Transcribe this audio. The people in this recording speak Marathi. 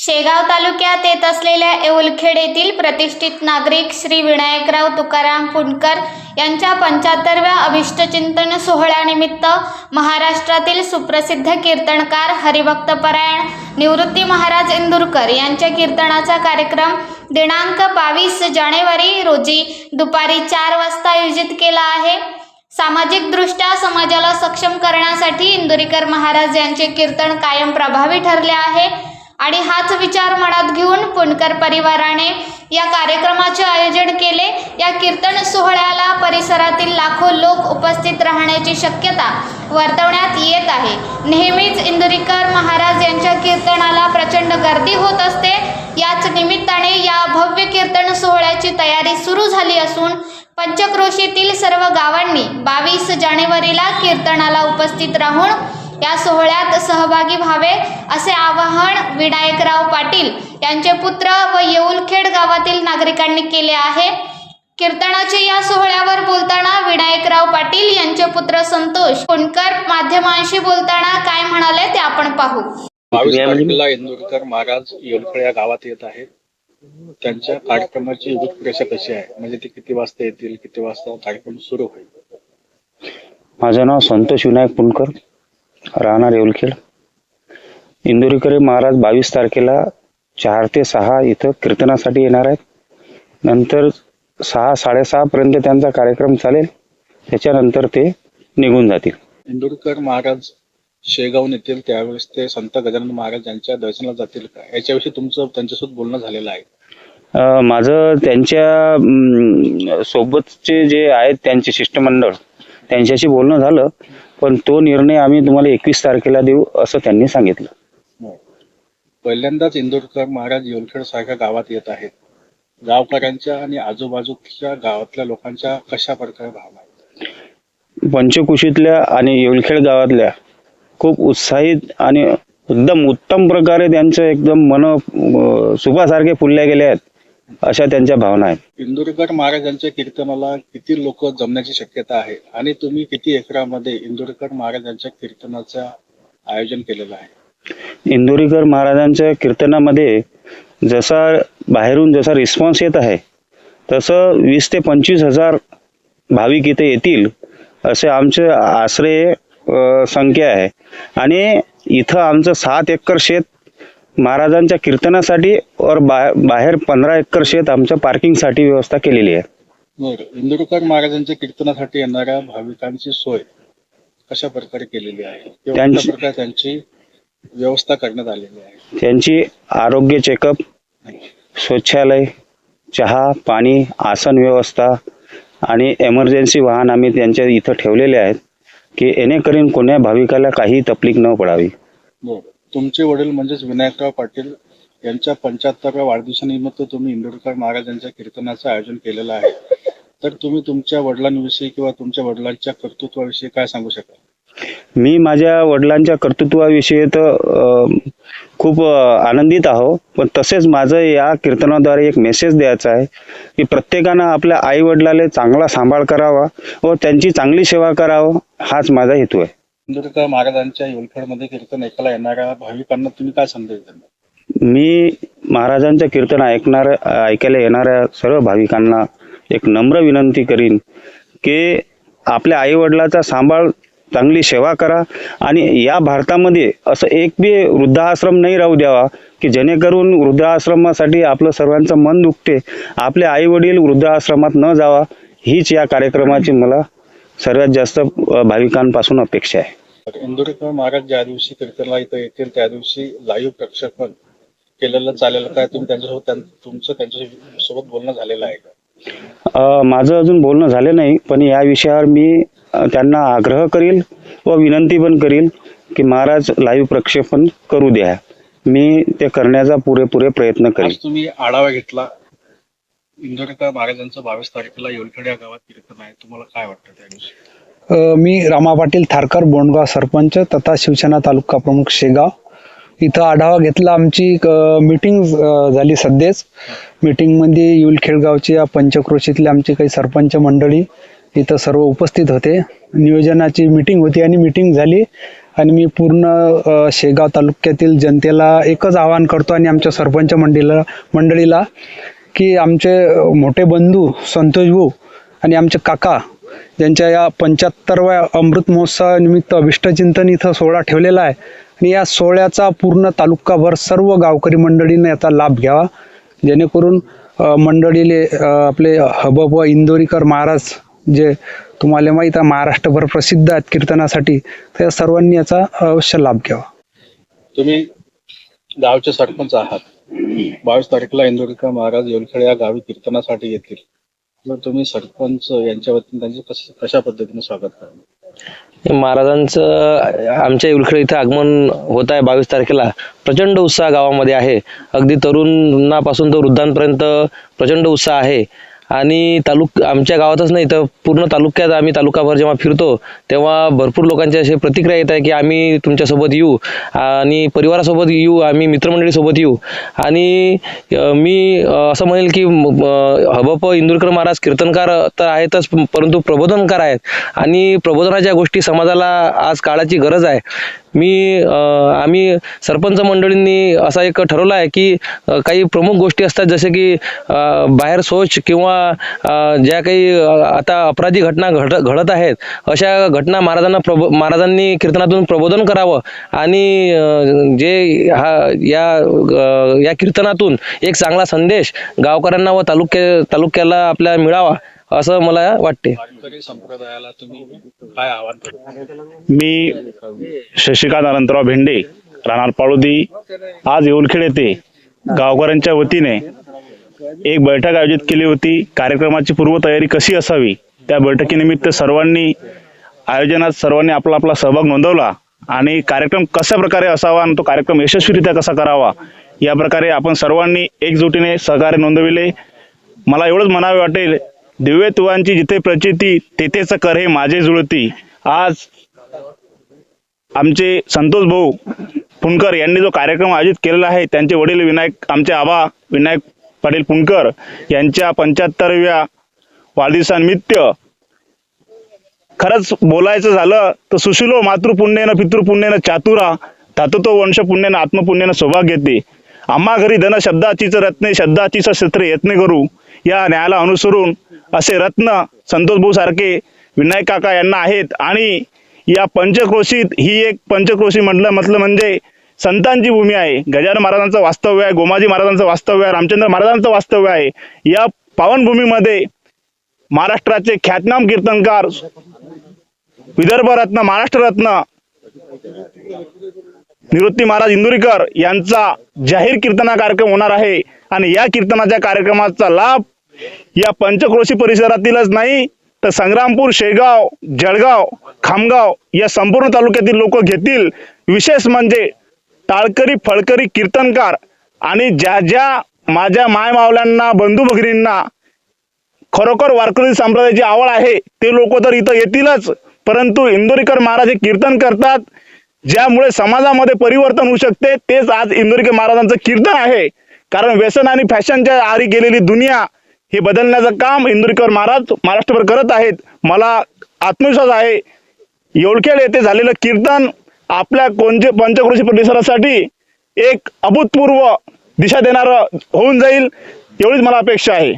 शेगाव तालुक्यात येत असलेल्या येऊलखेड येथील प्रतिष्ठित नागरिक श्री विनायकराव तुकाराम फुंडकर यांच्या पंच्याहत्तरव्या अभिष्टचिंतन सोहळ्यानिमित्त महाराष्ट्रातील सुप्रसिद्ध कीर्तनकार हरिभक्तपरायण निवृत्ती महाराज इंदूरकर यांच्या कीर्तनाचा कार्यक्रम दिनांक बावीस जानेवारी रोजी दुपारी चार वाजता आयोजित केला आहे. सामाजिकदृष्ट्या समाजाला सक्षम करण्यासाठी इंदुरीकर महाराज यांचे कीर्तन कायम प्रभावी ठरले आहे. आणि हाच विचार मनात घेऊन पुणकर परिवाराने या कार्यक्रमाचे आयोजन केले. या कीर्तन सोहळ्याला परिसरातील लाखो लोक उपस्थित राहण्याची शक्यता वर्तवण्यात येत आहे. नेहमीच इंदुरीकर महाराज यांच्या कीर्तनाला प्रचंड गर्दी होत असते. याच निमित्ताने या भव्य कीर्तन सोहळ्याची तयारी सुरू झाली असून पंचक्रोशीतील सर्व गावांनी बावीस जानेवारीला कीर्तनाला उपस्थित राहून या सोहळ्यात सहभागी व्हावे असे आवाहन विनायकराव पाटील यांचे पुत्र व येऊलखेड गावातील नागरिकांनी केले आहे. कीर्तनाच्या या सोहळ्यावर बोलताना विनायकराव पाटील यांचे पुत्र संतोष पुणकर माध्यमांशी बोलताना काय म्हणाले ते आपण पाहू. म्हणजे- इंदोरकर महाराज येलखेड या गावात येत आहेत. त्यांच्या कार्यक्रमाची रूपरेषा कशी आहे? म्हणजे ते किती वाजता येतील? किती वाजता कार्यक्रम सुरू होईल? माझं नाव संतोष विनायक पुणकर. राहणार येवलखेड इंदोरीकर महाराज बावीस तारखेला चार ते सहा इथं कीर्तनासाठी येणार आहेत. नंतर सहा साडेसहा पर्यंत त्यांचा कार्यक्रम चालेल. त्याच्यानंतर ते निघून जातील. इंदोरकर महाराज शेगावून येतील त्यावेळेस ते संत गजानन महाराज यांच्या दर्शनाला जातील का? याच्याविषयी तुमचं त्यांच्यासोबत बोलणं झालेलं आहे. माझं त्यांच्या सोबतचे जे आहेत त्यांचे शिष्टमंडळ त्यांच्याशी बोलणं झालं. पण तो निर्णय आम्ही तुम्हाला एकवीस तारखेला देऊ असं त्यांनी सांगितलं. हो. पहिल्यांदाच इंदोरकर महाराज येलखेड सारख्या गावात येत आहेत. गावकऱ्यांच्या आणि आजूबाजूच्या गावातल्या लोकांच्या कशा प्रकारे भावना आहेत? पंचकुशीतल्या आणि येवलखेड गावातल्या खूप उत्साहित आणि एकदम उत्तम प्रकारे त्यांचं एकदम मन अं, सुखासारखे फुलल्या गेले आहेत. अशा त्यांच्या भावना आहेत. इंदोरकर महाराजांच्या कीर्तनाला किती लोक जमण्याची शक्यता आहे आणि तुम्ही किती एकरामध्ये इंदोरकर महाराजांच्या कीर्तनाचं आयोजन केलेलं आहे? इंदोरीकर महाराजांच्या कीर्तनामध्ये जसा बाहेरून जसा रिस्पॉन्स येत आहे तसं वीस ते पंचवीस हजार भाविक इथे येतील असे आमचे आश्रय संख्या आहे. आणि इथं आमचं सात एकर शेत महाराजांच्या कीर्तनासाठी और बा बाहेर पंधरा एकर शेत आमच्या पार्किंगसाठी व्यवस्था केलेली आहे. इंदोरकर महाराजांच्या कीर्तनासाठी येणाऱ्या भाविकांची सोय कशा प्रकारे केलेली आहे? त्यांची- प्रकारे त्यांची व्यवस्था करण्यात आलेली आहे? त्यांची आरोग्य चेकअप शौचालय चहा पाणी आसन व्यवस्था आणि एमर्जन्सी वाहन आम्ही त्यांच्या इथं ठेवलेले आहेत की येणेकरीन कोण्या भाविकाला काही तकलीफ न पडावी. तुमचे वडील म्हणजेच विनायकराव पाटील यांच्या पंच्याहत्तरव्या वाढदिवसानिमित्त तुम्ही इंदोरकर महाराजांच्या कीर्तनाचं आयोजन केलेलं आहे. तर तुम्ही तुमच्या वडिलांविषयी किंवा तुमच्या वडिलांच्या कर्तृत्वाविषयी काय सांगू शकाल? मी माझ्या वडिलांच्या कर्तृत्वाविषयी तर खूप आनंदित आहो. पण तसेच माझं या कीर्तनाद्वारे एक मेसेज द्यायचा आहे की प्रत्येकानं आपल्या आई वडिलाला चांगला सांभाळ करावा व त्यांची चांगली सेवा करावं हाच माझा हेतू आहे. सिंधुदुर्ग महाराजांच्या येलखेडमध्ये कीर्तन ऐकायला येणाऱ्या भाविकांना तुम्ही काय संदेश देणार? मी महाराजांचं कीर्तन ऐकणार ऐकायला येणाऱ्या सर्व भाविकांना एक नम्र विनंती करीन की आपल्या आईवडिलाचा सांभाळ चांगली सेवा करा आणि या भारतामध्ये असं एक बी वृद्धाश्रम नाही राहू द्यावा की जेणेकरून वृद्धाश्रमासाठी आपलं सर्वांचं मन दुखते. आपले आईवडील वृद्धाश्रमात न जावा हीच या कार्यक्रमाची मला सर्वात जास्त भाविकांपासून अपेक्षा आहे. तर इंदोरकर महाराज ज्या दिवशी कीर्तनला इथं येतील त्या दिवशी लाईव्ह प्रक्षेपण केलेलं चालेल काय तुम्ही त्यांच्यासोबत त्यां- तुमचं त्यांच्यासोबत बोलणं झालेलं आहे का? माझं अजून बोलणं झालं नाही पण या विषयावर मी त्यांना आग्रह करील व विनंती पण करील की महाराज लाईव्ह प्रक्षेपण करू द्या. मी ते करण्याचा पुरेपुरे प्रयत्न करील तुम्ही आढावा घेतला. इंदोरकर महाराजांचं बावीस तारखेला योलखेड या गावात कीर्तन आहे. तुम्हाला काय वाटतं त्या दिवशी? मी रामा पाटील थारकर बोंडगाव सरपंच तथा शिवसेना तालुका प्रमुख शेगाव. इथं आढावा घेतला आमची मीटिंग झाली सध्याच. मीटिंगमध्ये युलखेडगावची या पंचक्रोशीतले आमची काही सरपंच मंडळी इथं सर्व उपस्थित होते. नियोजनाची मीटिंग होती आणि मीटिंग झाली. आणि मी पूर्ण शेगाव तालुक्यातील जनतेला एकच आवाहन करतो आणि आमच्या सरपंच मंडळीला मंडळीला की आमचे मोठे बंधू संतोष भाऊ आणि आमचे काका यांच्या या पंच्याहत्तरव्या अमृत महोत्सवानिमित्त अभिष्टचिंतन इथं सोहळा ठेवलेला आहे. आणि या सोहळ्याचा पूर्ण तालुकाभर सर्व गावकरी मंडळीने याचा लाभ घ्यावा. जेणेकरून मंडळीले आपले हबब व इंदोरीकर महाराज जे तुम्हाला माहीत आहे महाराष्ट्रभर प्रसिद्ध आहेत कीर्तनासाठी तर या सर्वांनी याचा अवश्य लाभ घ्यावा. तुम्ही गावचे सरपंच आहात. बावीस तारखेला इंदोरीकर महाराज येलखेडे या गावी कीर्तनासाठी येतील. तुम्ही सरपंच यांच्या वतीने त्यांचे कशा पद्धतीने स्वागत करा महाराजांचं आमच्या उलखेड इथं आगमन होत आहे बावीस तारखेला. प्रचंड उत्साह गावामध्ये आहे. अगदी तरुणापासून तर वृद्धांपर्यंत प्रचंड उत्साह आहे. आणि तालुक आमच्या गावातच नाही तर पूर्ण तालुक्यात आम्ही तालुकाभर जेव्हा फिरतो तेव्हा भरपूर लोकांचे असे प्रतिक्रिया येत आहे की आम्ही तुमच्यासोबत येऊ आणि परिवारासोबत येऊ आम्ही मित्रमंडळीसोबत येऊ. आणि मी असं म्हणेल की म- हबप इंदुरकर महाराज कीर्तनकार तर आहेतच परंतु प्रबोधनकार आहेत. आणि प्रबोधनाच्या गोष्टी समाजाला आज काळाची गरज आहे. मी आम्ही सरपंच मंडळींनी असा एक ठरवला आहे की काही प्रमुख गोष्टी असतात जसे की बाहेर शौच किंवा ज्या काही आता अपराधी घटना घड घडत आहेत अशा घटना महाराजांना प्रबो महाराजांनी कीर्तनातून प्रबोधन करावं आणि जे हा या या कीर्तनातून एक चांगला संदेश गावकऱ्यांना व तालुक्या तालुक्याला आपल्या मिळावा असं मला वाटते. वारकरी संप्रदायाला तुम्ही काय आवाहन करता? मी शशिकांत अनंतराव भेंडे राहणार पाळोदी आज येऊलखेड येथे गावकऱ्यांच्या वतीने एक बैठक आयोजित केली होती. कार्यक्रमाची पूर्वतयारी कशी असावी? त्या बैठकीनिमित्त सर्वांनी आयोजनात सर्वांनी आपला आपला सहभाग नोंदवला. आणि कार्यक्रम कशा प्रकारे असावा आणि तो कार्यक्रम यशस्वीरित्या कसा करावा या प्रकारे आपण सर्वांनी एकजुटीने सहकार्य नोंदविले. मला एवढंच म्हणावे वाटेल दिव्यत्वांची जिथे प्रचिती तेथेच कर हे माझे जुळती. आज आमचे संतोष भाऊ पुणकर यांनी जो कार्यक्रम आयोजित केलेला आहे त्यांचे वडील विनायक आमचे आबा विनायक पाटील पुणकर यांच्या पंच्याहत्तरव्या वाढदिवसानिमित्त खरंच बोलायचं झालं तर सुशिलो मातृपुण्येनं पितृपुण्येनं चातुरा धातुतो वंश पुण्येनं आत्मपुण्येनं सौभाग्य येते आम्हा घरी धन शब्दाचीच रत्ने शब्दाचीच क्षेत्र यत्न करू. या न्यायाला अनुसरून असे रत्न संतोष भाऊ सारखे विनायक काका यांना आहेत आणि या पंचक्रोशीत ही एक पंचक्रोशी म्हटलं म्हटलं म्हणजे संतांची भूमी आहे. गजानन महाराजांचं वास्तव्य आहे. गोमाजी महाराजांचं वास्तव्य आहे. रामचंद्र महाराजांचं वास्तव्य आहे. या पावनभूमीमध्ये महाराष्ट्राचे ख्यातनाम कीर्तनकार विदर्भ रत्न महाराष्ट्र रत्न निवृत्ती महाराज इंदुरीकर यांचा जाहीर कीर्तना कार्यक्रम होणार आहे. आणि या कीर्तनाच्या कार्यक्रमाचा लाभ या पंचक्रोशी परिसरातीलच नाही तर संग्रामपूर शेगाव जळगाव खामगाव या संपूर्ण तालुक्यातील लोक घेतील. विशेष म्हणजे टाळकरी फळकरी कीर्तनकार आणि ज्या ज्या माझ्या मायमावल्यांना बंधू भगिनींना खरोखर वारकरी संप्रदायाची आवड आहे ते लोक तर इथं येतीलच. परंतु इंदोरीकर महाराज हे कीर्तन करतात ज्यामुळे समाजामध्ये परिवर्तन होऊ शकते. तेच आज इंदोरीकर महाराजांचं कीर्तन आहे. कारण व्यसन आणि फॅशनच्या आरी गेलेली दुनिया हे बदलण्याचं काम इंदोरीकर महाराज महाराष्ट्रभर करत आहेत. मला आत्मविश्वास आहे. येवळखेड येथे झालेलं कीर्तन आपल्या कोणते पंचकृषी परिसरासाठी एक अभूतपूर्व दिशा देणारं होऊन जाईल एवढीच मला अपेक्षा आहे.